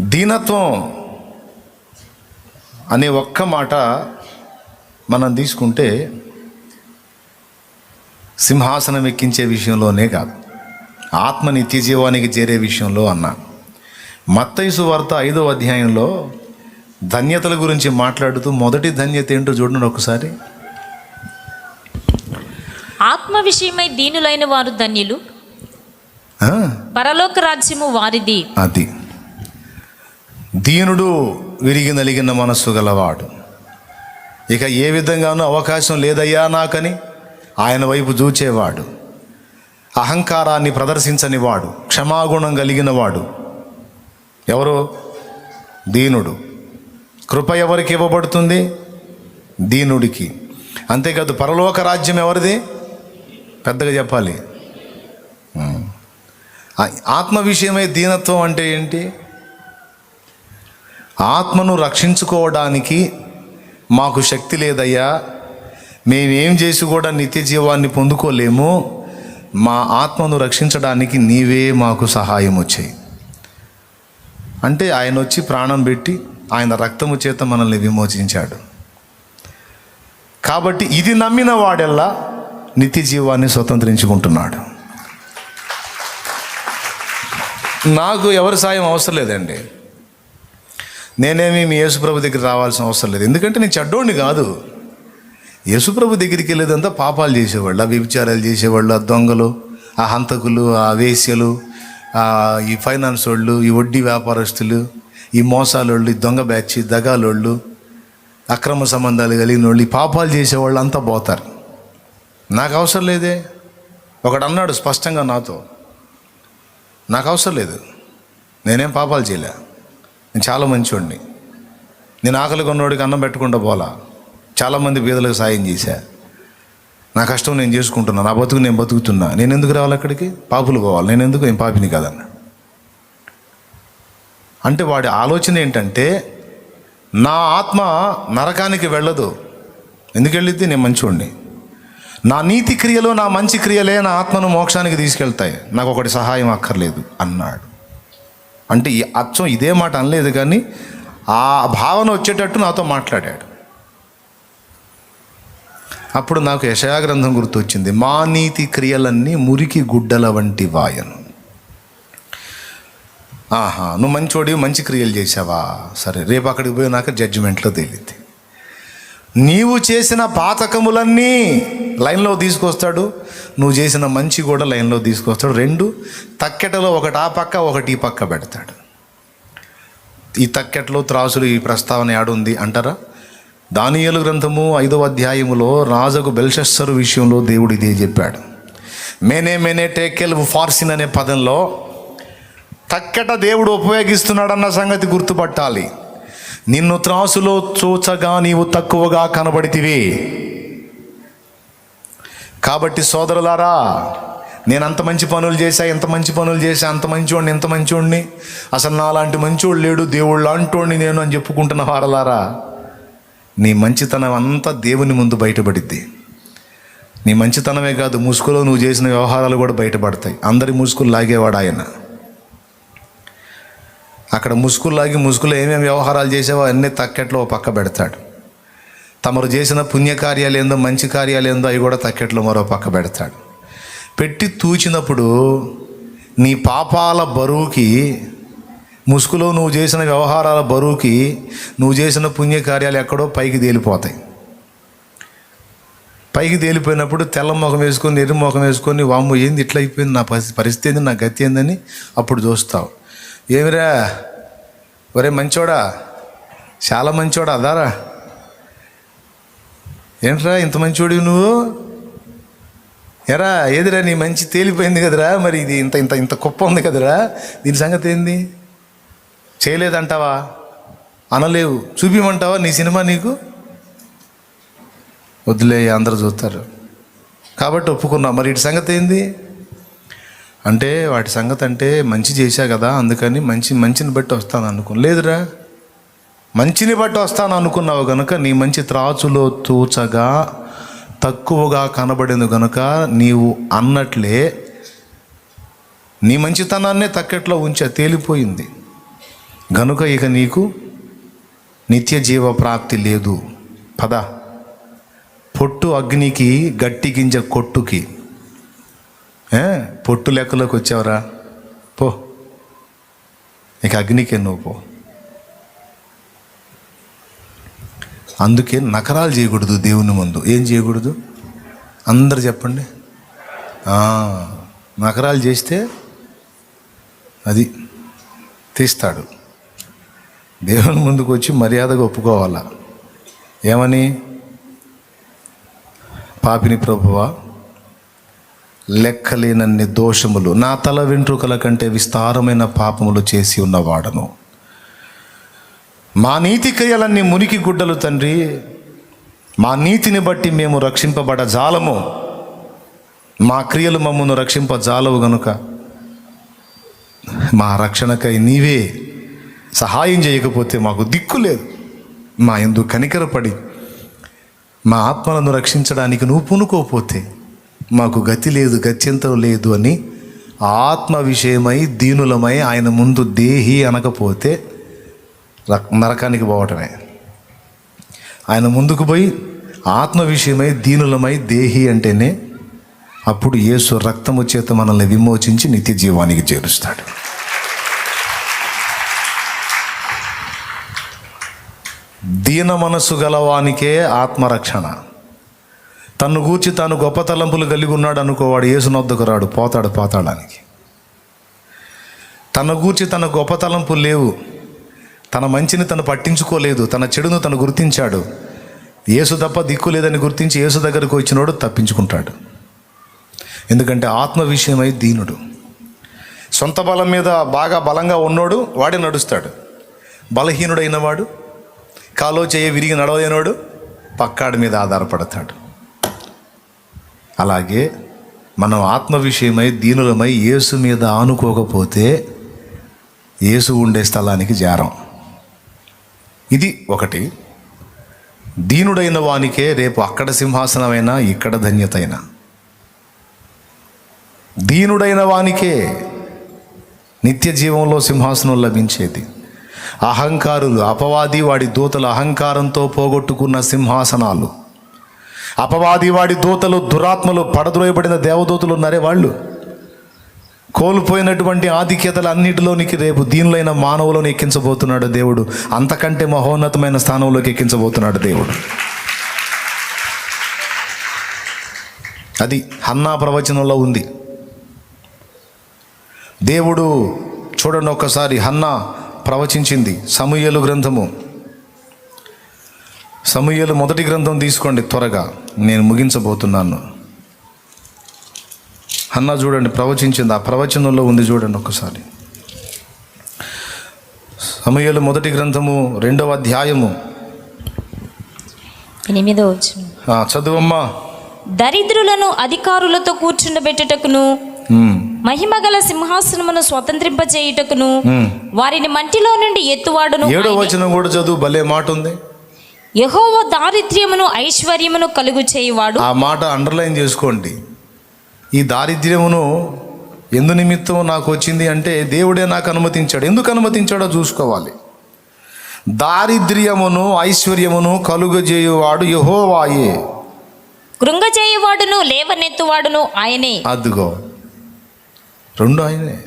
దీనత్వం అనే ఒక్క మాట మనం తీసుకుంటే సింహాసనం ఎక్కించే విషయంలోనే కాదు. ఆత్మ నిత్య జీవానికి చేరే విషయంలో అన్నా. మత్తైసు వార్త ఐదో అధ్యాయంలో ధన్యతల గురించి మాట్లాడుతూ మొదటి ధన్యత ఏంటో చూడండి ఒకసారి. ఆత్మ విషయమై దీనులైన వారు ధన్యులు పరలోక రాజ్యము వారిది. అది. దీనుడు విరిగి నలిగిన మనస్సు గలవాడు. ఇక ఏ విధంగానూ అవకాశం లేదయ్యా నాకని ఆయన వైపు చూచేవాడు అహంకారాన్ని ప్రదర్శించని వాడు క్షమాగుణం కలిగిన వాడు. ఎవరు? దీనుడు. కృప ఎవరికి ఇవ్వబడుతుంది? దీనుడికి. అంతేకాదు పరలోక రాజ్యం ఎవరిది? పెద్దగా చెప్పాలి. ఆత్మ విషయమై దీనత్వం అంటే ఏంటి? ఆత్మను రక్షించుకోవడానికి మాకు శక్తి లేదయ్యా. మేమేం చేసి కూడా నిత్య జీవాన్ని పొందుకోలేము. మా ఆత్మను రక్షించడానికి నీవే మాకు సహాయం వచ్చాయి. అంటే ఆయన వచ్చి ప్రాణం పెట్టి ఆయన రక్తము చేత మనల్ని విమోచించాడు. కాబట్టి ఇది నమ్మిన వాడెల్లా నిత్య జీవాన్ని స్వతంత్రించుకుంటున్నాడు. నాకు ఎవరి సాయం అవసరం లేదండి. నేనేమి మీ యేసుప్రభు దగ్గర రావాల్సిన అవసరం లేదు. ఎందుకంటే నేను చెడ్డోడిని కాదు. యేసుప్రభు దగ్గరికి వెళ్ళేదంతా పాపాలు చేసేవాళ్ళు. ఆ వ్యభిచారాలు చేసేవాళ్ళు ఆ దొంగలు ఆ హంతకులు ఆ వేశ్యలు ఈ ఫైనాన్స్ వాళ్ళు ఈ వడ్డీ వ్యాపారస్తులు ఈ మోసాలోళ్ళు ఈ దొంగ బ్యాచ్ దగాలోళ్ళు అక్రమ సంబంధాలు కలిగిన వాళ్ళు ఈ పాపాలు చేసేవాళ్ళు అంతా పోతారు. నాకు అవసరం లేదే. ఒకడు అన్నాడు స్పష్టంగా నాతో నాకు అవసరం లేదు. నేనేం పాపాలు చేయలే. నేను చాలా మంచివాడిని నేను ఆకలి కొన్నోడికి అన్నం పెట్టకుండా పోలా. చాలామంది పేదలకు సాయం చేశా. నా కష్టం నేను చేసుకుంటున్నా. నా బతుకు నేను బతుకుతున్నా. నేను ఎందుకు రావాలి అక్కడికి? పాపులు పోవాలి. నేను ఎందుకు ఏం పాపిని కాదన్న? అంటే వాడి ఆలోచన ఏంటంటే నా ఆత్మ నరకానికి వెళ్ళదు. ఎందుకు వెళ్ళిద్ది? నేను మంచివాడిని నా నీతి క్రియలు నా మంచి క్రియలే నా ఆత్మను మోక్షానికి తీసుకెళ్తాయి. నాకు ఒకటి సహాయం అక్కర్లేదు అన్నాడు. అంటే ఈ అచ్చం ఇదే మాట అనలేదు కానీ ఆ భావన వచ్చేటట్టు నాతో మాట్లాడాడు. అప్పుడు నాకు యశయా గ్రంథం గుర్తొచ్చింది మా నీతి క్రియలన్నీ మురికి గుడ్డల వంటి వాయను. ఆహా నువ్వు మంచోడి మంచి క్రియలు చేసావా సరే రేపు అక్కడికి పోయినాక జడ్జిమెంట్లో తేలింది నీవు చేసిన పాతకములన్నీ లైన్లో తీసుకొస్తాడు నువ్వు చేసిన మంచి కూడా లైన్లో తీసుకొస్తాడు. రెండు తక్కెటలో ఒకటి ఆ పక్క ఒకటి ఈ పక్క పెడతాడు. ఈ తక్కెట్లో త్రాసులు ఈ ప్రస్తావన ఆడుంది అంటారా? దానియలు గ్రంథము ఐదవ అధ్యాయములో రాజుకు బెల్షస్సరు విషయంలో దేవుడు ఇదే చెప్పాడు. మేనే మేనే టేకెల్ ఫార్సిన్ అనే పదంలో తక్కెట దేవుడు ఉపయోగిస్తున్నాడన్న సంగతి గుర్తుపట్టాలి. నిన్ను త్రాసులో చూచగా నీవు తక్కువగా కనబడితివి. కాబట్టి సోదరులారా నేను అంత మంచి పనులు చేశా ఎంత మంచి పనులు చేశా అంత మంచివాడిని ఎంత మంచివాడిని అసలు నాలాంటి మంచివాడు లేడు దేవుడు లాంటివాడిని నేను అని చెప్పుకుంటున్న వారలారా నీ మంచితనం అంతా దేవుని ముందు బయటపడిద్ది. నీ మంచితనమే కాదు ముసుగులో నువ్వు చేసిన వ్యవహారాలు కూడా బయటపడతాయి. అందరి ముసుగులు లాగేవాడు ఆయన. అక్కడ ముసుగులాగి ముసుగులో ఏమేమి వ్యవహారాలు చేసావో అన్నీ తక్కెట్లో ఓ పక్క పెడతాడు. తమరు చేసిన పుణ్యకార్యాలు ఏందో మంచి కార్యాలు ఏందో అవి కూడా తక్కెట్లో మరో పక్క పెడతాడు. పెట్టి తూచినప్పుడు నీ పాపాల బరువుకి ముసుగులో నువ్వు చేసిన వ్యవహారాల బరువుకి నువ్వు చేసిన పుణ్యకార్యాలు ఎక్కడో పైకి తేలిపోతాయి. పైకి తేలిపోయినప్పుడు తెల్ల ముఖం వేసుకొని ఎర్రి ముఖం వేసుకొని వాము ఏంది ఇట్లా అయిపోయింది? నా పరిస్థితి పరిస్థితి ఏంది నా గతి ఏందని? అప్పుడు చూస్తావు. ఏమిరా? ఒరే మంచోడా? చాలా మంచోడా అదారా ఏంట్రా ఇంత మంచోడి నువ్వు? ఎరా ఏదిరా నీ మంచి తేలిపోయింది కదరా? మరి ఇది ఇంత ఇంత ఇంత కుప్ప ఉంది కదరా? దీని సంగతి ఏంది? చేయలేదంటావా? అనలేవు. చూపిమంటావా నీ సినిమా నీకు? వద్దులే అందరు చూస్తారు. కాబట్టి ఒప్పుకున్నా. మరి ఇటు సంగతి ఏంది? అంటే వాటి సంగతి అంటే మంచి చేశా కదా అందుకని మంచి మంచిని బట్టి వస్తాను అనుకో లేదురా. మంచిని బట్టి వస్తాను అనుకున్నావు గనుక నీ మంచి త్రాచులో తూచగా తక్కువగా కనబడింది గనుక నీవు అన్నట్లే నీ మంచితనాన్నే తక్కెట్లో ఉంచా తేలిపోయింది. గనుక ఇక నీకు నిత్య జీవ ప్రాప్తి లేదు. పద. పొట్టు అగ్నికి గట్టి గింజ కొట్టుకి. ఏ? పొట్టు లెక్కలోకి వచ్చావరా. పో. నీకు అగ్నికి నువ్వు పో. అందుకే నకరాలు చేయకూడదు దేవుని ముందు. ఏం చేయకూడదు? అందరు చెప్పండి. నకరాలు చేస్తే అది తీస్తాడు. దేవుని ముందుకు వచ్చి మర్యాదగా ఒప్పుకోవాలా. ఏమని? పాపిని ప్రభువా లెక్కలేనన్ని దోషములు. నా తల వెంట్రుకల కంటే విస్తారమైన పాపములు చేసి ఉన్నవాడను. మా నీతి క్రియలన్నీ మునికి గుడ్డలు తండ్రి. మా నీతిని బట్టి మేము రక్షింపబడ జాలము. మా క్రియలు మమ్మను రక్షింప జాలవు గనుక. మా రక్షణకై నీవే సహాయం చేయకపోతే మాకు దిక్కు లేదు. మా ఎందు కనికరపడి మా ఆత్మలను రక్షించడానికి నువ్వు పూనుకోపోతే మాకు గతి లేదు గత్యంతరం లేదు అని ఆత్మ విషయమై దీనులమై ఆయన ముందు దేహి అనకపోతే రక్- నరకానికి పోవటమే. ఆయన ముందుకు పోయి ఆత్మ విషయమై దీనులమై దేహి అంటేనే అప్పుడు యేసు రక్తము చేత మనల్ని విమోచించి నిత్య జీవానికి చేరుస్తాడు. దీన మనసు గలవానికే ఆత్మరక్షణ. తన్ను గూర్చి తాను గొప్ప తలంపులు కలిగి ఉన్నాడు అనుకోవాడు ఏసునొద్దకు రాడు పోతాడు పాతాళానికి. తన గూర్చి తన గొప్ప తలంపులు లేవు తన మంచిని తను పట్టించుకోలేదు తన చెడును తను గుర్తించాడు. యేసు తప్ప దిక్కు లేదని గుర్తించి యేసు దగ్గరకు వచ్చినోడు తప్పించుకుంటాడు. ఎందుకంటే ఆత్మ విషయమై దీనుడు. సొంత బలం మీద బాగా బలంగా ఉన్నోడు వాడే నడుస్తాడు. బలహీనుడైన వాడు కాలో చేయ విరిగి నడవలేనోడు పక్కాడి మీద ఆధారపడతాడు. అలాగే మనం ఆత్మ విషయమై దీనులమై యేసు మీద ఆనుకోకపోతే యేసు ఉండే స్థలానికి జారం. ఇది ఒకటి. దీనుడైన వానికే రేపు అక్కడ సింహాసనమైనా ఇక్కడ ధన్యతైనా. దీనుడైన వానికే నిత్య జీవంలో సింహాసనం లభించేది. అహంకారులు అపవాది వాడి దూతల అహంకారంతో పోగొట్టుకున్న సింహాసనాలు. అపవాది వాడి దూతలు దురాత్మలు పడద్రోయబడిన దేవదూతలు ఉన్నారే వాళ్ళు. కోల్పోయినటువంటి ఆధిక్యతలు అన్నిటిలోనికి రేపు దీనిలైన మానవులను ఎక్కించబోతున్నాడు దేవుడు. అంతకంటే మహోన్నతమైన స్థానంలోకి ఎక్కించబోతున్నాడు దేవుడు. అది హన్నా ప్రవచనంలో ఉంది. దేవుడు చూడండి ఒక్కసారి హన్నా ప్రవచించింది సమూయలు గ్రంథము. సమూయేలు మొదటి గ్రంథం తీసుకోండి త్వరగా. నేను ముగించబోతున్నాను. హన్నా చూడండి ప్రవచించింది. ఆ ప్రవచనంలో ఉంది చూడండి ఒక్కసారి. సమూయేలు మొదటి గ్రంథము రెండవ అధ్యాయము. ఎనిమిదో చదువమ్మా. దరిద్రులను అధికారులతో కూర్చుండబెట్టుటకును మహిమగల సింహాసనమును స్వతంత్రింపజేయుటకును. వారిని మంటిలో నుండి ఎత్తువాడును ఏడో. వచనం కూడా చదువు భలే మాట ఉంది యెహోవ దారిద్ర్యమును ఐశ్వర్యమును కలుగు చేయువాడు. ఆ మాట అండర్లైన్ చేసుకోండి. ఈ దారిద్ర్యమును ఎందు నిమిత్తం నాకు వచ్చింది అంటే దేవుడే నాకు అనుమతించాడు. ఎందుకు అనుమతించాడో చూసుకోవాలి. దారిద్ర్యమును ఐశ్వర్యమును కలుగజేయువాడు యహోవాయే. కృంగజేయువాడును లేవనెత్తువాడును ఆయనే. అదిగో. రెండు ఆయనే.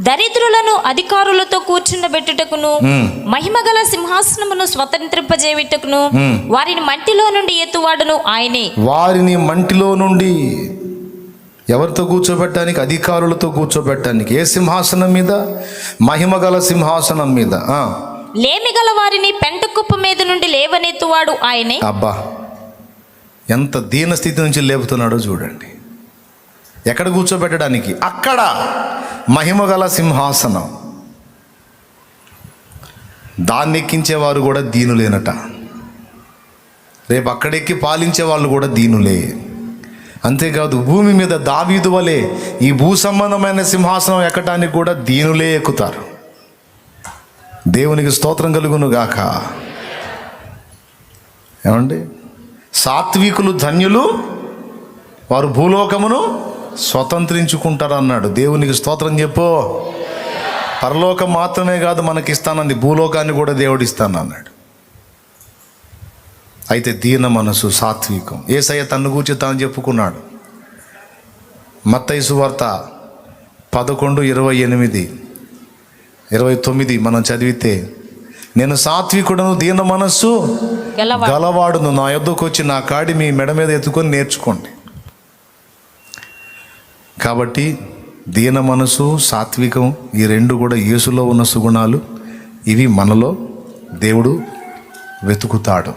దరిద్రులను అధికారులతో కూర్చుండబెట్టుటకును మహిమగల సింహాసనమును స్వతంత్రింపజేయుటకును ఉమ్. వారిని మంటిలో నుండి ఎత్తువాడును ఆయనే. వారిని మంటిలో నుండి ఎవరితో కూర్చోబెట్టడానికి? అధికారులతో కూర్చోబెట్టడానికి. ఏ సింహాసనం మీద? మహిమగల సింహాసనం మీద. లేమిగల వారిని పెంట కుప్ప మీద నుండి లేవనెత్తువాడు ఆయనే. అబ్బా ఎంత దీన స్థితి నుంచి లేపుతున్నాడో చూడండి. ఎక్కడ కూర్చోబెట్టడానికి? అక్కడ. మహిమగల సింహాసనం. దాన్ని ఎక్కించేవారు కూడా దీనులేనట. రేపు అక్కడెక్కి పాలించే వాళ్ళు కూడా దీనులే. అంతేకాదు భూమి మీద దావీదు వలె ఈ భూ సంబంధమైన సింహాసనం ఎక్కటానికి కూడా దీనులే ఎక్కుతారు. దేవునికి స్తోత్రం కలుగును గాక. ఏమండి? సాత్వికులు ధన్యులు వారు భూలోకమును స్వతంత్రించుకుంటారు అన్నాడు దేవునికి స్తోత్రం చెప్పు. పరలోకం మాత్రమే కాదు మనకి ఇస్తానంది భూలోకాన్ని కూడా దేవుడు ఇస్తాను అన్నాడు అయితే దీన మనసు సాత్వికం. ఏసయ్య తన్ను గూర్చి తాను చెప్పుకున్నాడు. మత్తైసు వార్త పదకొండు ఇరవై ఎనిమిది ఇరవై తొమ్మిది మనం చదివితే నేను సాత్వికుడను దీన మనస్సు గలవాడు. గలవాడును. నా యొద్దకు వచ్చి నా కాడి మీ మెడ మీద ఎత్తుకొని నేర్చుకోండి. కాబట్టి దీన మనసు సాత్వికం ఈ రెండు కూడా యేసులో ఉన్న సుగుణాలు. ఇవి మనలో దేవుడు వెతుకుతాడు.